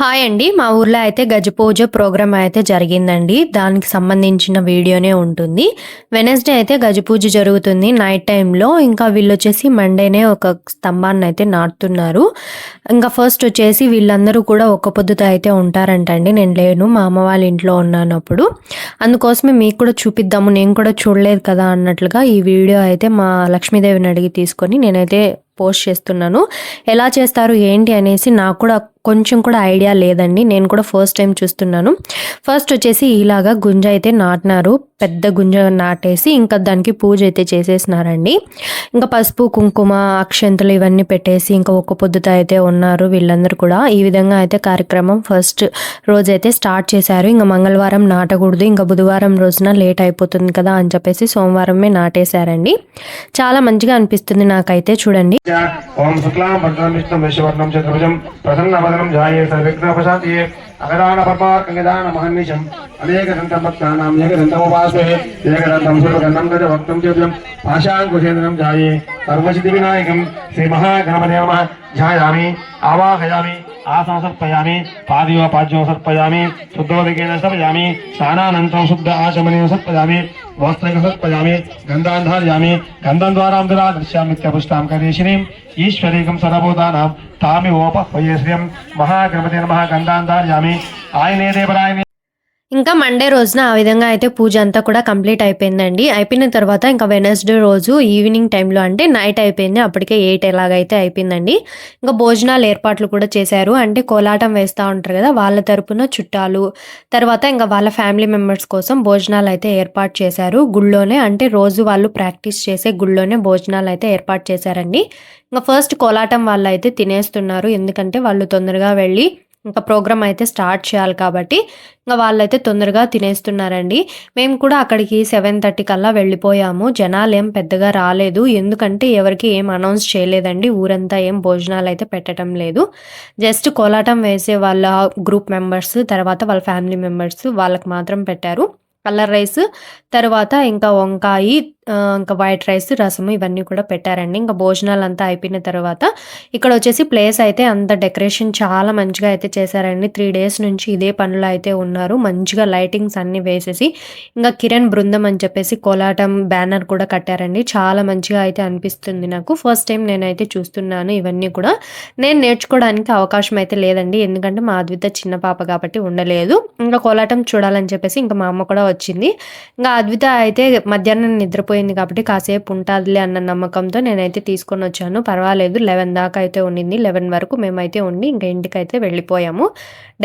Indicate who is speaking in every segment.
Speaker 1: Hi అండి. మా ఊర్లో అయితే గజపూజ ప్రోగ్రామ్ అయితే జరిగిందండి. దానికి సంబంధించిన వీడియోనే ఉంటుంది. వెనస్డే అయితే గజపూజ జరుగుతుంది నైట్ టైంలో. ఇంకా వీళ్ళు వచ్చేసి మండేనే ఒక స్తంభాన్ని అయితే నాటుతున్నారు. ఇంకా ఫస్ట్ వచ్చేసి వీళ్ళందరూ కూడా ఒక్క పొద్దుతో అయితే ఉంటారంటండి. నేను లేను మా అమ్మ వాళ్ళ ఇంట్లో ఉన్నానప్పుడు అందుకోసమే మీకు కూడా చూపిద్దాము. నేను కూడా చూడలేదు కదా అన్నట్లుగా ఈ వీడియో అయితే మా లక్ష్మీదేవిని అడిగి తీసుకొని నేనైతే పోస్ట్ చేస్తున్నాను. ఎలా చేస్తారు ఏంటి అనేసి నాకు కూడా కొంచెం కూడా ఐడియా లేదండి. నేను కూడా ఫస్ట్ టైం చూస్తున్నాను. ఫస్ట్ వచ్చేసి ఇలాగా గుంజ అయితే నాటినారు. పెద్ద గుంజ నాటేసి ఇంకా దానికి పూజ అయితే చేసేసినారండి. ఇంకా పసుపు కుంకుమ అక్షంతలు ఇవన్నీ పెట్టేసి ఇంకా ఒక్క పొద్దుతో అయితే ఉన్నారు వీళ్ళందరూ కూడా. ఈ విధంగా అయితే కార్యక్రమం ఫస్ట్ రోజైతే స్టార్ట్ చేశారు. ఇంకా మంగళవారం నాటకూడదు ఇంకా బుధవారం రోజున లేట్ అయిపోతుంది కదా అని చెప్పేసి సోమవారమే నాటేశారండి. చాలా మంచిగా అనిపిస్తుంది నాకైతే చూడండి.
Speaker 2: ఓం శుక్లాం భద్రం अगरान परमार्क अंगदान महन्निशम अनेक दंतम भक्तानाम एक दंतम उपासे एक दंतम सुरगंधम गज भक्तम ज्योतिम पाशांकुशेन्द्रम जाये। सर्वसिद्धि विनायकम श्री महागणपति नमः ध्यायामि, आवाहयामि आसन सर्पयामि पादियो पाद्यो सर्पयामि, शुद्धोदकेन सर्पयामि, स्नानानन्तरं शुद्ध आचमनेन सर्पयामि, वस्त्रैः सर्पयामि गन्धान् धारयामि गन्धं द्वारां दुरा दृश्यामित्यपुष्टां करेशिनीम् ईश्वरीकम सर्वभूतानां తామి ఓపహ్వయే శ్రియం మహాగణపతి నమః గంధాన్ ధారయామి ఆయనే దేవరాయనే
Speaker 1: ఇంకా మండే రోజున ఆ విధంగా అయితే పూజ అంతా కూడా కంప్లీట్ అయిపోయిందండి. అయిపోయిన తర్వాత ఇంకా వెనస్డే రోజు ఈవినింగ్ టైంలో అంటే నైట్ అయిపోయింది. అప్పటికే ఎయిట్ ఎలాగైతే అయిపోయిందండి. ఇంకా భోజనాలు ఏర్పాట్లు కూడా చేశారు. అంటే కోలాటం వేస్తూ ఉంటారు కదా వాళ్ళ తరపున చుట్టాలు తర్వాత ఇంకా వాళ్ళ ఫ్యామిలీ మెంబర్స్ కోసం భోజనాలు అయితే ఏర్పాటు చేశారు. గుళ్ళోనే అంటే రోజు వాళ్ళు ప్రాక్టీస్ చేసే గుళ్ళోనే భోజనాలు అయితే ఏర్పాటు చేశారండి. ఇంకా ఫస్ట్ కోలాటం వాళ్ళు అయితే తినేస్తున్నారు. ఎందుకంటే వాళ్ళు తొందరగా వెళ్ళి ఇంకా ప్రోగ్రామ్ అయితే స్టార్ట్ చేయాలి కాబట్టి ఇంకా వాళ్ళైతే తొందరగా తినేస్తున్నారండి. మేము కూడా అక్కడికి సెవెన్ థర్టీ కల్లా వెళ్ళిపోయాము. జనాలు ఏం పెద్దగా రాలేదు. ఎందుకంటే ఎవరికి ఏం అనౌన్స్ చేయలేదండి. ఊరంతా ఏం భోజనాలు అయితే పెట్టడం లేదు. జస్ట్ కోలాటం వేసే వాళ్ళ గ్రూప్ మెంబర్స్ తర్వాత వాళ్ళ ఫ్యామిలీ మెంబర్స్ వాళ్ళకి మాత్రం పెట్టారు. కలర్ రైస్ తర్వాత ఇంకా వంకాయ ఇంకా వైట్ రైస్ రసము ఇవన్నీ కూడా పెట్టారండి. ఇంకా భోజనాలు అంతా అయిపోయిన తర్వాత ఇక్కడ వచ్చేసి ప్లేస్ అయితే అంత డెకరేషన్ చాలా మంచిగా అయితే చేశారండి. త్రీ డేస్ నుంచి ఇదే పనులు అయితే ఉన్నారు. మంచిగా లైటింగ్స్ అన్ని వేసేసి ఇంకా కిరణ్ బృందం అని చెప్పేసి కోలాటం బ్యానర్ కూడా కట్టారండి. చాలా మంచిగా అయితే అనిపిస్తుంది నాకు. ఫస్ట్ టైం నేనైతే చూస్తున్నాను ఇవన్నీ కూడా. నేను నేర్చుకోవడానికి అవకాశం అయితే లేదండి. ఎందుకంటే మా అద్విత చిన్న పాప కాబట్టి ఉండలేదు. ఇంకా కోలాటం చూడాలని చెప్పేసి ఇంకా మా అమ్మ కూడా వచ్చింది. ఇంకా అద్విత అయితే మధ్యాహ్నం నిద్రపోయింది కాబట్టి కాసేపు ఉంటుందిలే అన్న నమ్మకంతో నేనైతే తీసుకొని వచ్చాను. పర్వాలేదు లెవెన్ దాకా అయితే ఉండింది. లెవెన్ వరకు మేమైతే ఉండి ఇంకా ఇంటికైతే వెళ్ళిపోయాము.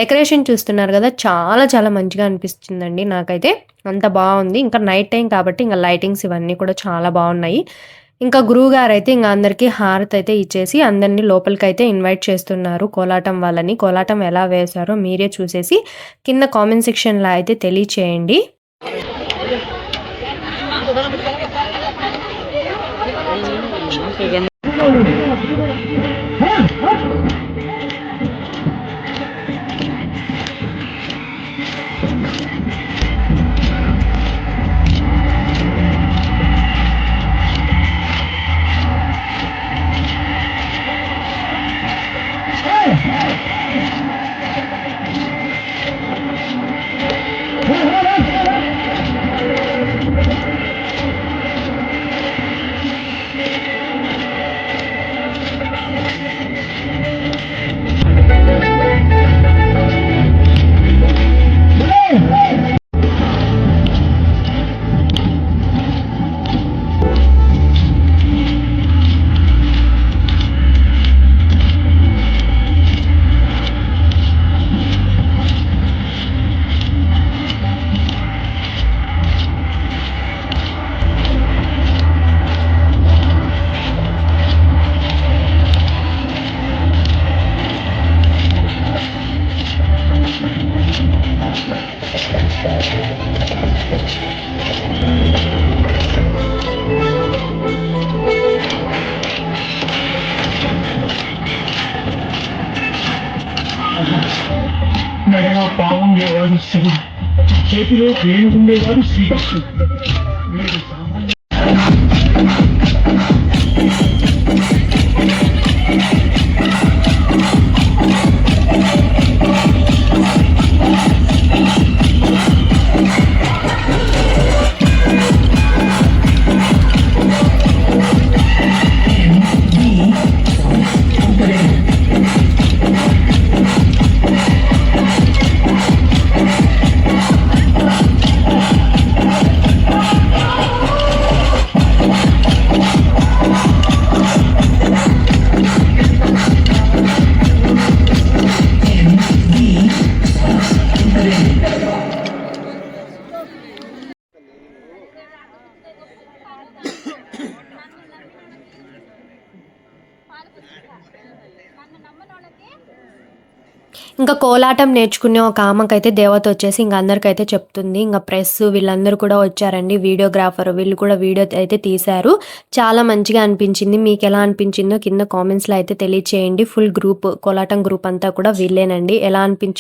Speaker 1: డెకరేషన్ చూస్తున్నారు కదా చాలా చాలా మంచిగా అనిపిస్తుందండి నాకైతే. అంత బాగుంది. ఇంకా నైట్ టైం కాబట్టి ఇంకా లైటింగ్స్ ఇవన్నీ కూడా చాలా బాగున్నాయి. ఇంకా గురువు గారు అయితే ఇంకా అందరికీ హారతి అయితే ఇచ్చేసి అందరినీ లోపలికి అయితే ఇన్వైట్ చేస్తున్నారు. కోలాటం వాళ్ళని. కోలాటం ఎలా వేశారో మీరే చూసేసి కింద కామెంట్ సెక్షన్లో అయితే తెలియచేయండి.
Speaker 3: Música Melhor pau, melhor assim. Sempre eu tenho
Speaker 4: o melhor sítio.
Speaker 1: ఇంకా కోలాటం నేర్చుకునే ఒక ఆమెకైతే దేవత వచ్చేసి ఇంకా అందరికైతే చెప్తుంది. ఇంకా ప్రెస్ వీళ్ళందరూ కూడా వచ్చారండి. వీడియోగ్రాఫర్ వీళ్ళు కూడా వీడియో అయితే తీశారు. చాలా మంచిగా అనిపించింది. మీకు ఎలా అనిపించిందో కింద కామెంట్స్లో అయితే తెలియచేయండి. ఫుల్ గ్రూప్ కోలాటం గ్రూప్ అంతా కూడా వీళ్ళేనండి. ఎలా అనిపించింది